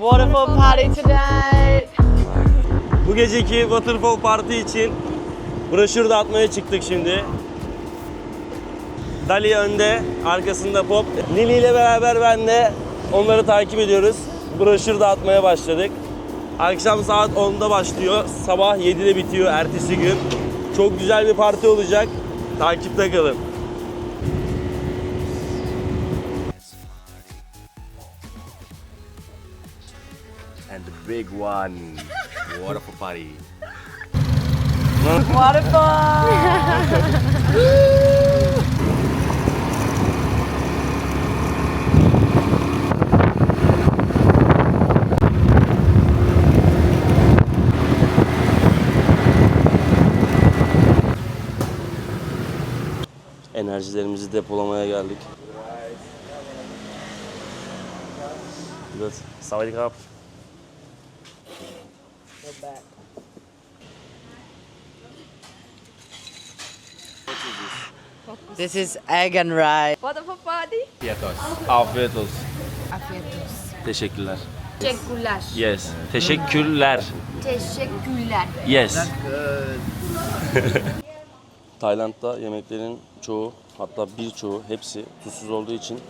Waterfall party tonight. Bu geceki Waterfall Party için broşür dağıtmaya çıktık şimdi. Dali önde, arkasında Pop. Lili ile beraber ben de onları takip ediyoruz. Broşür dağıtmaya başladık. Akşam saat 10'da başlıyor, sabah 7'de bitiyor ertesi gün. Çok güzel bir parti olacak. Takipte kalın. Big one, waterfall party. Waterfall. Enerjilerimizi depolamaya geldik. Good. Sawadee krap. This is egg and rice. Waterfall party. Afiyet olsun. Afiyet olsun. Teşekkürler. Teşekkürler. Yes. Teşekkürler. Teşekkürler. Yes. Tayland'da yemeklerin çoğu hatta birçoğu hepsi tuzsuz olduğu için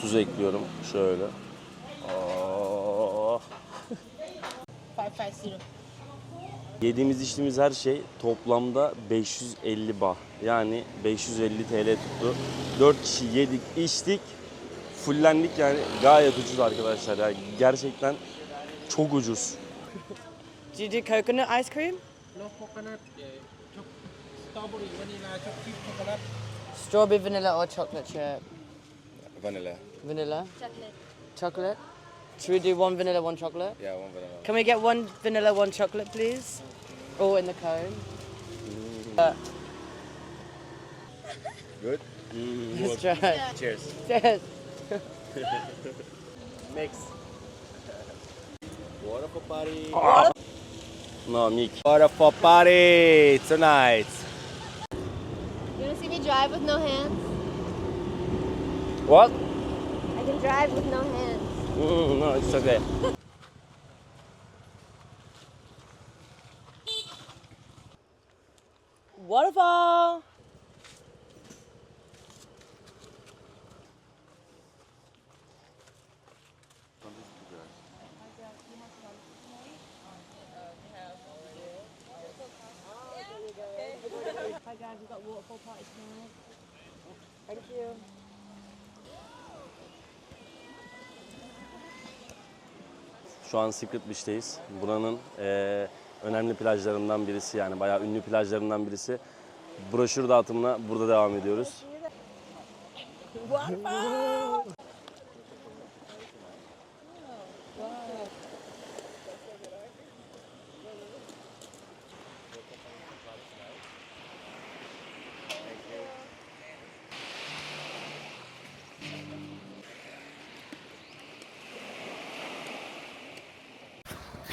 tuz ekliyorum şöyle. Yediğimiz içtiğimiz her şey toplamda 550 bah. Yani 550 TL tuttu. 4 kişi yedik, içtik. Fullendik yani gayet ucuz arkadaşlar. Yani gerçekten çok ucuz. Do you do coconut ice cream? No coconut, choc- strawberry, vanilla, chocolate, chocolate. Strawberry vanilla or chocolate chip? Vanilla. Vanilla. Chocolate. Chocolate. Should we do one vanilla, one chocolate? Yeah, one vanilla. Can we get one vanilla, one chocolate, please? All in the cone. Uh, Good. let's try. Cheers. Cheers. Mix. Waterfall party. No, Nick. Waterfall party tonight. You wanna see me drive with no hands? What? I can drive with no hands. Mm, no, it's okay. Waterfall. Hi guys, we've got waterfall party tonight. Thank you. Şu an Secret Beach'teyiz. Buranın eee, önemli plajlarından birisi yani bayağı ünlü plajlarından birisi. Broşür dağıtımına burada devam ediyoruz.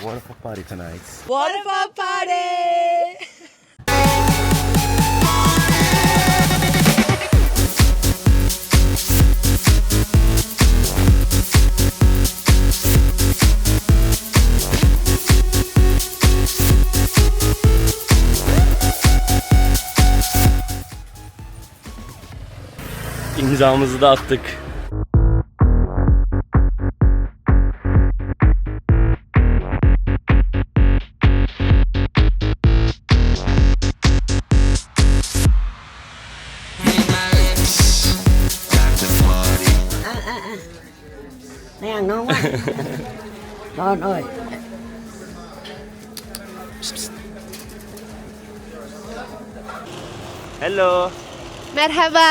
Waterfall party tonight. Waterfall party! İmzamızı da attık. Ăn ngon quá Ngon ơi Hello. Merhaba.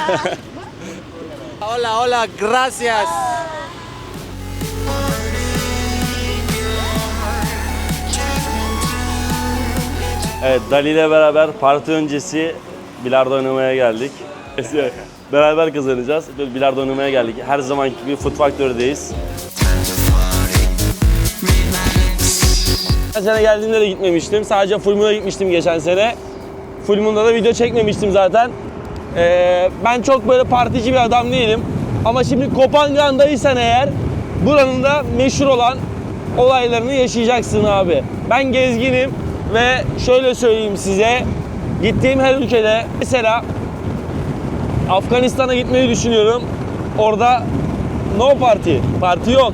Hola, hola, gracias. Evet Dali ile beraber parti öncesi bilardo oynamaya geldik. beraber kazanacağız. Böyle bilardo oynamaya geldik. Her zamanki gibi Food Factory'deyiz. Geçen sene geldiğimde de gitmemiştim. Sadece Full Moon'a gitmiştim geçen sene. Full Moon'da da video çekmemiştim zaten. Ee, ben çok böyle partici bir adam değilim. Ama şimdi Kopangan'daysan eğer buranın da meşhur olan olaylarını yaşayacaksın abi. Ben gezginim ve şöyle söyleyeyim size. Gittiğim her ülkede mesela Afganistan'a gitmeyi düşünüyorum. Orada no party. Parti yok.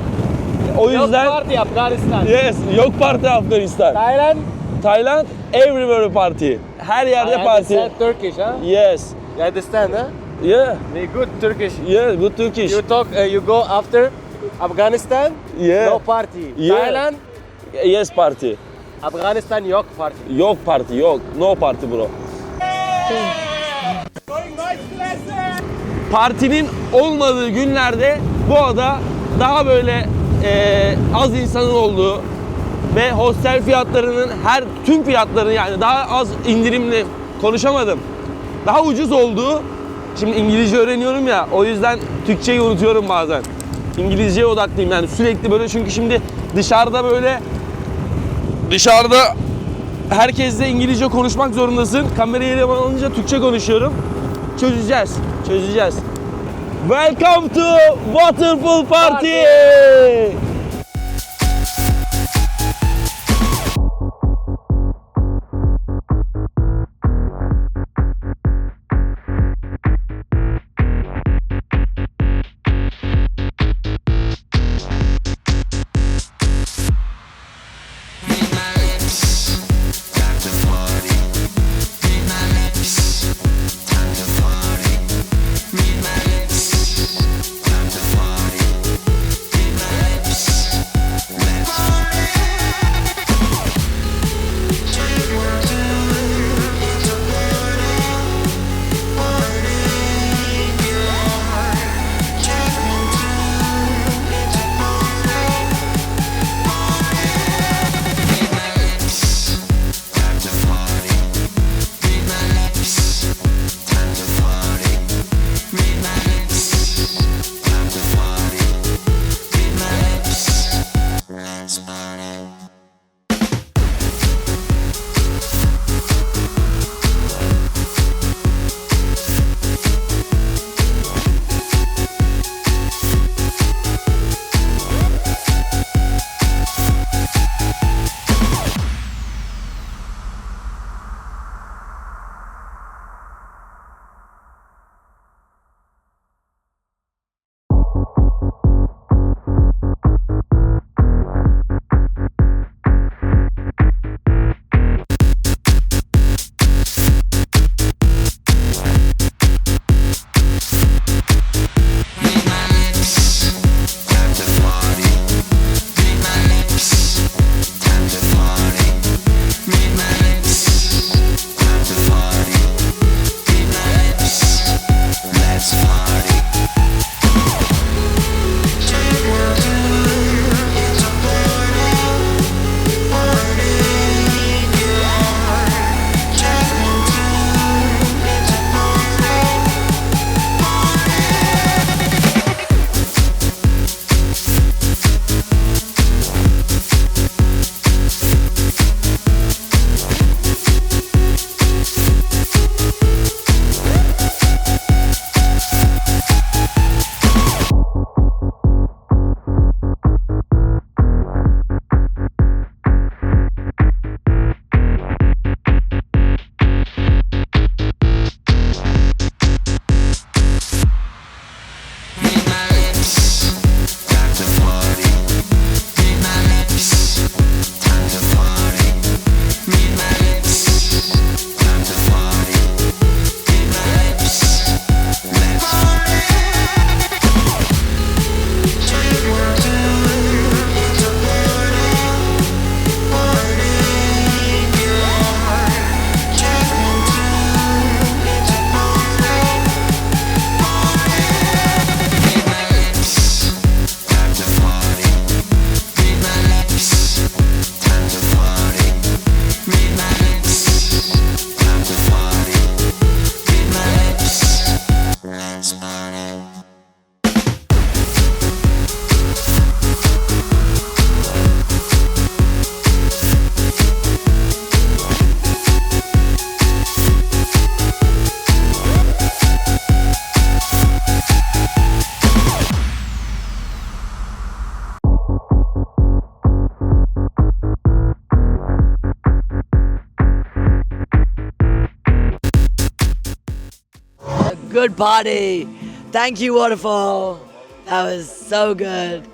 O yüzden party Afghanistan. yes, yok parti Afganistan. Thailand. Thailand everywhere party. Her yerde I parti. understand Turkish, huh? Yes. You understand, huh? Yeah. Very good Turkish. Yeah, good Turkish. You talk, uh, you go after Afghanistan, Yeah. no party. Yeah. Thailand, Yes party. Afghanistan yok party. Yok parti yok. No parti bro. Partinin olmadığı günlerde bu ada daha böyle eee, az insanın olduğu ve hostel fiyatlarının her tüm fiyatların yani daha az indirimli konuşamadım. Daha ucuz olduğu şimdi İngilizce öğreniyorum ya o yüzden Türkçeyi unutuyorum bazen. İngilizceye odaklıyım yani sürekli böyle çünkü şimdi dışarıda böyle dışarıda herkesle İngilizce konuşmak zorundasın. Kamerayı elime alınca Türkçe konuşuyorum. Çözeceğiz. Çözeceğiz. Welcome to Waterpool Party. Good party. Thank you, Waterfall. That was so good.